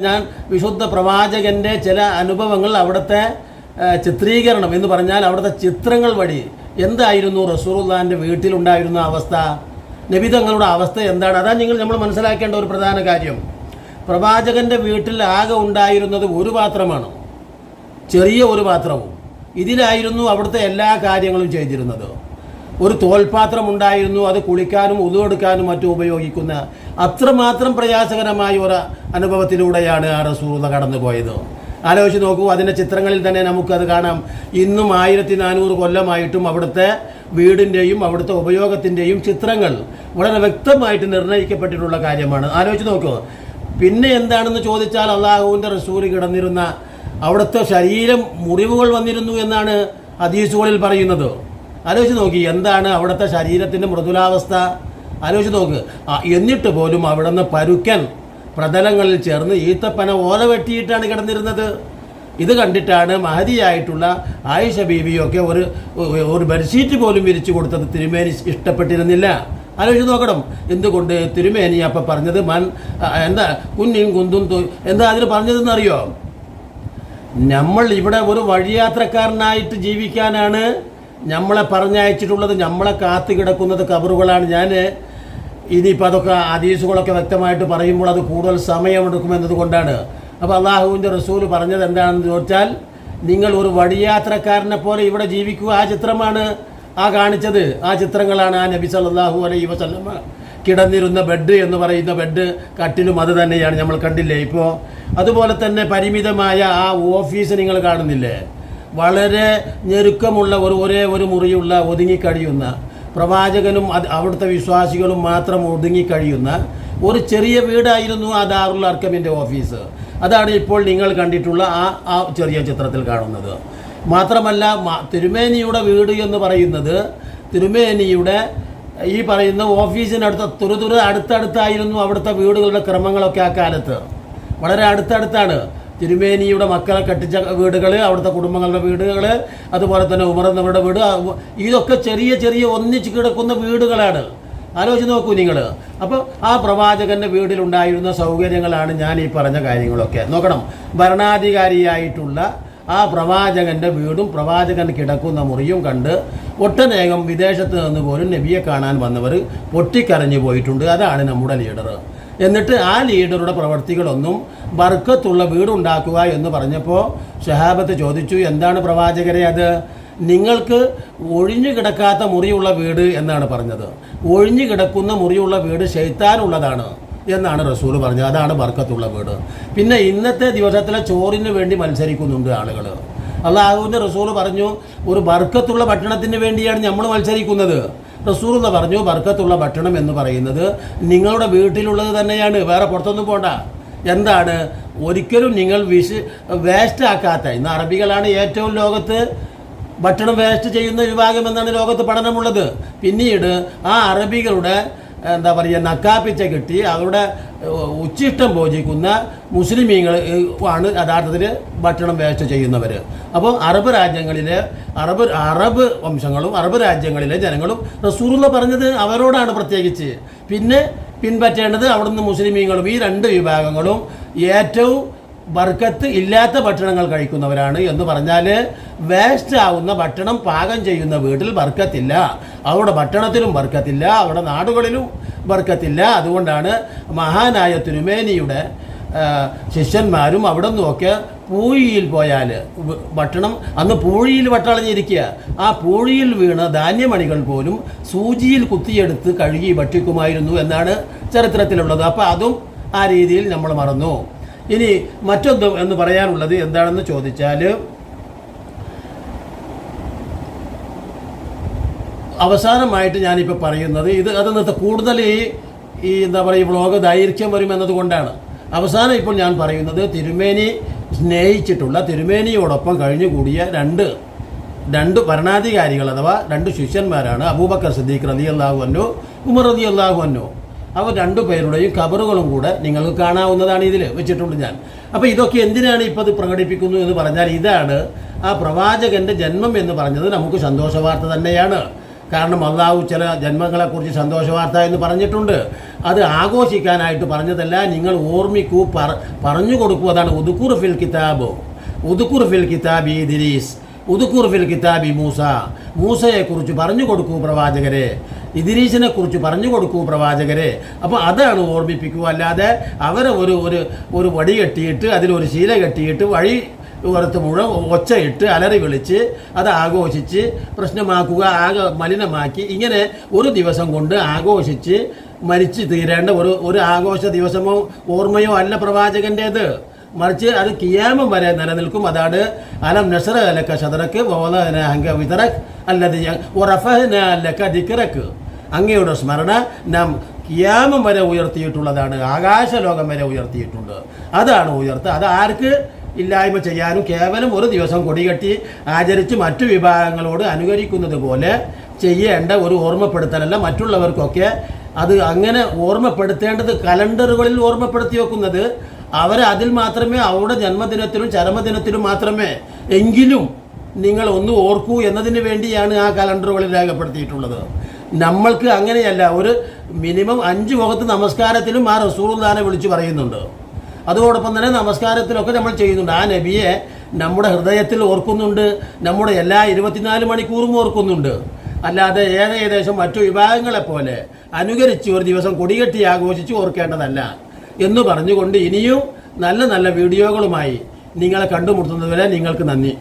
ഞാൻ വിശുദ്ധ പ്രവാചകന്റെ ചില അനുഭവങ്ങൾ അവിടുത്തെ ചിത്രീകരണം എന്ന് പറഞ്ഞാൽ അവിടുത്തെ ചിത്രങ്ങൾ വഴി. എന്തായിരുന്നു റസൂറുല്ലാന്റെ വീട്ടിലുണ്ടായിരുന്ന അവസ്ഥ? നബിതങ്ങളുടെ അവസ്ഥ എന്താണ്? അതാണ് നിങ്ങൾ നമ്മൾ മനസ്സിലാക്കേണ്ട ഒരു പ്രധാന കാര്യം. പ്രവാചകന്റെ വീട്ടിൽ ആകെ ഉണ്ടായിരുന്നത് ഒരു പാത്രമാണ്. ചെറിയ ഒരു പാത്രവും. ഇതിലായിരുന്നു അവിടുത്തെ എല്ലാ കാര്യങ്ങളും ചെയ്തിരുന്നത്. ഒരു തോൽപാത്രം ഉണ്ടായിരുന്നു അത് കുളിക്കാനും ഉതുവെടുക്കാനും മറ്റും ഉപയോഗിക്കുന്ന അത്രമാത്രം പ്രയാസകരമായ ഒരു അനുഭവത്തിലൂടെയാണ് ആ റസൂത കടന്നുപോയത്. ആലോചിച്ച് നോക്കൂ അതിന്റെ ചിത്രങ്ങളിൽ തന്നെ നമുക്കത് കാണാം. ഇന്നും ആയിരത്തി നാനൂറ് കൊല്ലമായിട്ടും അവിടുത്തെ വീടിന്റെയും അവിടുത്തെ ഉപയോഗത്തിന്റെയും ചിത്രങ്ങൾ വളരെ വ്യക്തമായിട്ട് നിർണയിക്കപ്പെട്ടിട്ടുള്ള കാര്യമാണ്. ആലോചിച്ച് നോക്കൂ പിന്നെ എന്താണെന്ന് ചോദിച്ചാൽ അള്ളാഹുവിന്റെ റസൂൽ കിടന്നിരുന്ന അവിടുത്തെ ശരീരം മുറിവുകൾ വന്നിരുന്നു എന്നാണ് ഹദീസുകളിൽ പറയുന്നത്. ആലോചിച്ച് നോക്കി എന്താണ് അവിടുത്തെ ശരീരത്തിന്റെ മൃദുലാവസ്ഥ? ആലോചിച്ച് നോക്ക്. എന്നിട്ട് പോലും അവിടുന്ന് പരുക്കൻ പ്രതലങ്ങളിൽ ചേർന്ന് ഈത്തപ്പന ഓല വെട്ടിയിട്ടാണ് കിടന്നിരുന്നത്. ഇത് കണ്ടിട്ടാണ് മഹതിയായിട്ടുള്ള ആയിഷ ബീവിയൊക്കെ ഒരു ഒരു ബെഡ്ഷീറ്റ് പോലും വിരിച്ചു കൊടുത്തത് തിരുമേനി ഇഷ്ടപ്പെട്ടിരുന്നില്ല. ആലോചിച്ച് നോക്കണം. എന്തുകൊണ്ട് തിരുമേനി അപ്പം പറഞ്ഞത് മൻ എന്താ കുഞ്ഞും കുന്തും എന്താ അതിന് പറഞ്ഞതെന്ന് അറിയോ നമ്മൾ ഇവിടെ ഒരു വഴിയാത്രക്കാരനായിട്ട് ജീവിക്കാനാണ് നമ്മളെ പറഞ്ഞയച്ചിട്ടുള്ളത് നമ്മളെ കാത്തു കിടക്കുന്നത് കബറുകളാണ്. ഞാൻ ഇനിയിപ്പോൾ അതൊക്കെ ഹദീസുകളൊക്കെ വ്യക്തമായിട്ട് പറയുമ്പോൾ അത് കൂടുതൽ സമയമെടുക്കുമെന്നത് കൊണ്ടാണ് അപ്പോൾ അള്ളാഹുവിന്റെ റസൂൽ പറഞ്ഞത് എന്താണെന്ന് ചോദിച്ചാൽ നിങ്ങൾ ഒരു വഴിയാത്രക്കാരനെ പോലെ ഇവിടെ ജീവിക്കുക. ആ ചിത്രമാണ് ആ കാണിച്ചത്. ആ ചിത്രങ്ങളാണ് ആ നബി സല്ലല്ലാഹു അലൈ വസല്ലമ കിടന്നിരുന്ന ബെഡ് എന്ന് പറയുന്ന ബെഡ് കട്ടിലും അത് തന്നെയാണ്. നമ്മൾ കണ്ടില്ലേ ഇപ്പോൾ അതുപോലെ തന്നെ പരിമിതമായ ആ ഓഫീസ് നിങ്ങൾ കാണുന്നില്ലേ? വളരെ ഞെരുക്കമുള്ള ഒരു ഒരേ ഒരു മുറിയുള്ള ഒതുങ്ങിക്കഴിയുന്ന പ്രവാചകനും അത് അവിടുത്തെ വിശ്വാസികളും മാത്രം ഒതുങ്ങിക്കഴിയുന്ന ഒരു ചെറിയ വീടായിരുന്നു ആ ദാറുൽ അർക്കമിന്റെ ഓഫീസ്. അതാണ് ഇപ്പോൾ നിങ്ങൾ കണ്ടിട്ടുള്ള ആ ആ ചെറിയ ചിത്രത്തിൽ കാണുന്നത്. മാത്രമല്ല തിരുമേനിയുടെ വീട് എന്ന് പറയുന്നത് തിരുമേനിയുടെ ഈ പറയുന്ന ഓഫീസിനടുത്ത് തുരുതുര അടുത്തടുത്തായിരുന്നു അവിടുത്തെ വീടുകളുടെ ക്രമങ്ങളൊക്കെ ആ കാലത്ത്. വളരെ അടുത്തടുത്താണ്. തിരുമേനിയുടെ മക്കളെ കെട്ടിച്ച വീടുകൾ അവിടുത്തെ കുടുംബങ്ങളുടെ വീടുകൾ അതുപോലെ തന്നെ ഉമറന്നവരുടെ വീട് ഇതൊക്കെ ചെറിയ ചെറിയ ഒന്നിച്ച് കിടക്കുന്ന വീടുകളാണ്. ആലോചിച്ച് നോക്കൂ നിങ്ങൾ അപ്പോൾ ആ പ്രവാചകന്റെ വീട്ടിലുണ്ടായിരുന്ന സൗകര്യങ്ങളാണ് ഞാൻ ഈ പറഞ്ഞ കാര്യങ്ങളൊക്കെ. നോക്കണം. ഭരണാധികാരിയായിട്ടുള്ള ആ പ്രവാചകന്റെ വീടും പ്രവാചകൻ കിടക്കുന്ന മുറിയും കണ്ട് ഒട്ടനേകം വിദേശത്ത് നിന്ന് പോലും നബിയെ കാണാൻ വന്നവർ പൊട്ടിക്കരഞ്ഞു പോയിട്ടുണ്ട്. അതാണ് നമ്മുടെ ലീഡർ എന്നിട്ട് ആ ലീഡറുടെ പ്രവർത്തികളൊന്നും ബർക്കത്തുള്ള വീടുണ്ടാക്കുക എന്ന് പറഞ്ഞപ്പോൾ ഷഹാബത്ത് ചോദിച്ചു എന്താണ് പ്രവാചകരെ അത്? നിങ്ങൾക്ക് ഒഴിഞ്ഞു കിടക്കാത്ത മുറിയുള്ള വീട് എന്നാണ് പറഞ്ഞത്. ഒഴിഞ്ഞു കിടക്കുന്ന മുറിയുള്ള വീട് ശൈത്താനുള്ളതാണ് എന്നാണ് റസൂൽ പറഞ്ഞത്. അതാണ് ബർക്കത്തുള്ള വീട്. പിന്നെ ഇന്നത്തെ ദിവസത്തിലെ ചോറിന് വേണ്ടി മത്സരിക്കുന്നുണ്ട് ആളുകൾ അള്ളാഹുവിന്റെ റസൂൽ പറഞ്ഞു ഒരു ബർക്കത്തുള്ള ഭക്ഷണത്തിന് വേണ്ടിയാണ് നമ്മൾ മത്സരിക്കുന്നത്. റസൂൽ എന്ന് പറഞ്ഞു ബർക്കത്തുള്ള ഭക്ഷണം എന്ന് പറയുന്നത് നിങ്ങളുടെ വീട്ടിലുള്ളത് തന്നെയാണ് വേറെ പുറത്തൊന്നും പോണ്ട. എന്താണ്? ഒരിക്കലും നിങ്ങൾ വിശ വേസ്റ്റ് ആക്കാത്ത ഇന്ന് അറബികളാണ് ഏറ്റവും ലോകത്ത് ഭക്ഷണം വേസ്റ്റ് ചെയ്യുന്ന വിഭാഗം എന്നാണ് ലോകത്ത് പഠനമുള്ളത്. പിന്നീട് ആ അറബികളുടെ എന്താ പറയുക നക്കാപ്പിച്ച കിട്ടി. അവരുടെ ഉച്ചിഷ്ടം ഭോജിക്കുന്ന മുസ്ലിമീങ്ങൾ ആണ് യഥാർത്ഥത്തിൽ ഭക്ഷണം വേസ്റ്റ് ചെയ്യുന്നവർ അപ്പോൾ അറബ് രാജ്യങ്ങളിലെ അറബ് അറബ് വംശങ്ങളും അറബ് രാജ്യങ്ങളിലെ ജനങ്ങളും റസൂറുള്ള പറഞ്ഞത് അവരോടാണ് പ്രത്യേകിച്ച്. പിന്നെ പിൻപറ്റേണ്ടത് അവിടുന്ന് മുസ്ലിമീങ്ങളും ഈ രണ്ട് വിഭാഗങ്ങളും ഏറ്റവും ബർക്കത്ത് ഇല്ലാത്ത ഭക്ഷണങ്ങൾ കഴിക്കുന്നവരാണ് എന്ന് പറഞ്ഞാൽ വേസ്റ്റ് ആവുന്ന ഭക്ഷണം പാകം ചെയ്യുന്ന വീട്ടിൽ ബർക്കത്തില്ല അവരുടെ ഭക്ഷണത്തിലും ബർക്കത്തില്ല അവരുടെ നാടുകളിലും ബർക്കത്തില്ല അതുകൊണ്ടാണ് മഹാനായ തിരുമേനിയുടെ ശിഷ്യന്മാരും അവിടെ നിന്നൊക്കെ പൂഴിയിൽ പോയാൽ ഭക്ഷണം അന്ന് പൂഴിയിൽ വട്ടളഞ്ഞിരിക്കുക. ആ പൂഴിയിൽ വീണ ധാന്യമണികൾ പോലും സൂചിയിൽ കുത്തിയെടുത്ത് കഴുകി ഭക്ഷിക്കുമായിരുന്നു എന്നാണ് ചരിത്രത്തിലുള്ളത്. അപ്പോൾ അതും ആ രീതിയിൽ നമ്മൾ മറന്നു. ഇനി മറ്റൊന്ന് എന്ന് പറയാനുള്ളത് എന്താണെന്ന് ചോദിച്ചാൽ അവസാനമായിട്ട് ഞാനിപ്പോൾ പറയുന്നത് ഇത് അത് കൂടുതൽ ഈ ഈ എന്താ പറയുക വ്ളോഗ് ദൈർഘ്യം വരും എന്നതുകൊണ്ടാണ് അവസാനം ഇപ്പോൾ ഞാൻ പറയുന്നത് തിരുമേനി സ്നേഹിച്ചിട്ടുള്ള തിരുമേനിയോടൊപ്പം കഴിഞ്ഞുകൂടിയ രണ്ട് രണ്ട് ഭരണാധികാരികൾ അഥവാ രണ്ട് ശിഷ്യന്മാരാണ് അബൂബക്കർ സിദ്ദീഖ് റതി അള്ളാഹു അന്നു ഉമർ റതി അള്ളാഹു അന്നു അവർ രണ്ടു പേരുടെയും കബറുകളും കൂടെ നിങ്ങൾക്ക് കാണാവുന്നതാണ് ഇതിൽ വെച്ചിട്ടുണ്ട് ഞാൻ. അപ്പോൾ ഇതൊക്കെ എന്തിനാണ് ഇപ്പോൾ ഇത് പ്രകടിപ്പിക്കുന്നു എന്ന് പറഞ്ഞാൽ ഇതാണ് ആ പ്രവാചകന്റെ ജന്മം എന്ന് പറഞ്ഞത് നമുക്ക് സന്തോഷ വാർത്ത തന്നെയാണ്. കാരണം അള്ളാഹു ചില ജന്മങ്ങളെക്കുറിച്ച് സന്തോഷ വാർത്ത എന്ന് പറഞ്ഞിട്ടുണ്ട്. അത് ആഘോഷിക്കാനായിട്ട് പറഞ്ഞതല്ല നിങ്ങൾ ഓർമ്മിക്കൂ പറ പറഞ്ഞു കൊടുക്കൂ. അതാണ് ഫിൽ കിതാബ്. ഉദുക്കുർ ഫിൽ കിതാബി ഇദ്രീസ്. ഉദുക്കുർ ഫിൽ കിതാബി മൂസ. മൂസയെക്കുറിച്ച് പറഞ്ഞു കൊടുക്കൂ പ്രവാചകരെ. ഇദിരീസിനെ കുറിച്ച് പറഞ്ഞു കൊടുക്കൂ പ്രവാചകരെ. അപ്പോൾ അതാണ് ഓർമ്മിപ്പിക്കുക. അല്ലാതെ അവരെ ഒരു ഒരു ഒരു വടി കെട്ടിയിട്ട് അതിലൊരു ശീല കെട്ടിയിട്ട് വഴി പുറത്ത് മുഴുവൻ ഒച്ചയിട്ട് അലറി വിളിച്ച് അത് ആഘോഷിച്ച് പ്രശ്നമാക്കുക ആകെ മലിനമാക്കി ഇങ്ങനെ ഒരു ദിവസം കൊണ്ട് ആഘോഷിച്ച് മരിച്ചു തീരേണ്ട ഒരു ഒരു ആഘോഷ ദിവസമോ ഓർമ്മയോ അല്ല പ്രവാചകന്റേത് മറിച്ച് അത് കിയാമം വരെ നിലനിൽക്കും. അതാണ് അലം നസറ അലക്ക ഷദറക്ക് അങ്ക വിതറക് അല്ലത് അല്ലക്ക ദിക്കറക്ക് അങ്ങയുടെ സ്മരണ നാം കിയാമം വരെ ഉയർത്തിയിട്ടുള്ളതാണ്. ആകാശലോകം വരെ ഉയർത്തിയിട്ടുണ്ട്. അതാണ് ഉയർത്തുക അത് ആർക്ക് ഇല്ലായ്മ ചെയ്യാനും കേവലം ഒരു ദിവസം കൊടികെട്ടി ആചരിച്ച് മറ്റു വിഭാഗങ്ങളോട് അനുകരിക്കുന്നത് പോലെ ചെയ്യേണ്ട ഒരു ഓർമ്മപ്പെടുത്തലല്ല. മറ്റുള്ളവർക്കൊക്കെ അത് അങ്ങനെ ഓർമ്മപ്പെടുത്തേണ്ടത് കലണ്ടറുകളിൽ ഓർമ്മപ്പെടുത്തി വെക്കുന്നത് അവർ അതിൽ മാത്രമേ അവരുടെ ജന്മദിനത്തിലും ചരമദിനത്തിലും മാത്രമേ എങ്കിലും നിങ്ങൾ ഒന്ന് ഓർക്കൂ എന്നതിന് വേണ്ടിയാണ് ആ കലണ്ടറുകളിൽ രേഖപ്പെടുത്തിയിട്ടുള്ളത്. നമ്മൾക്ക് അങ്ങനെയല്ല ഒരു മിനിമം അഞ്ച് മുഖത്ത് നമസ്കാരത്തിലും ആ റസൂറുദാനെ വിളിച്ചു പറയുന്നുണ്ട്. അതോടൊപ്പം തന്നെ നമസ്കാരത്തിലൊക്കെ നമ്മൾ ചെയ്യുന്നുണ്ട്. ആ നബിയെ നമ്മുടെ ഹൃദയത്തിൽ ഓർക്കുന്നുണ്ട് നമ്മുടെ എല്ലാ ഇരുപത്തിനാല് മണിക്കൂറും ഓർക്കുന്നുണ്ട്. അല്ലാതെ ഏകദേശം മറ്റു വിഭാഗങ്ങളെപ്പോലെ അനുകരിച്ച് ഒരു ദിവസം കൊടികെട്ടി ആഘോഷിച്ച് ഓർക്കേണ്ടതല്ല. എന്ന് പറഞ്ഞുകൊണ്ട് ഇനിയും നല്ല നല്ല വീഡിയോകളുമായി നിങ്ങളെ കണ്ടുമുട്ടുന്നതുവരെ നിങ്ങൾക്ക് നന്ദി.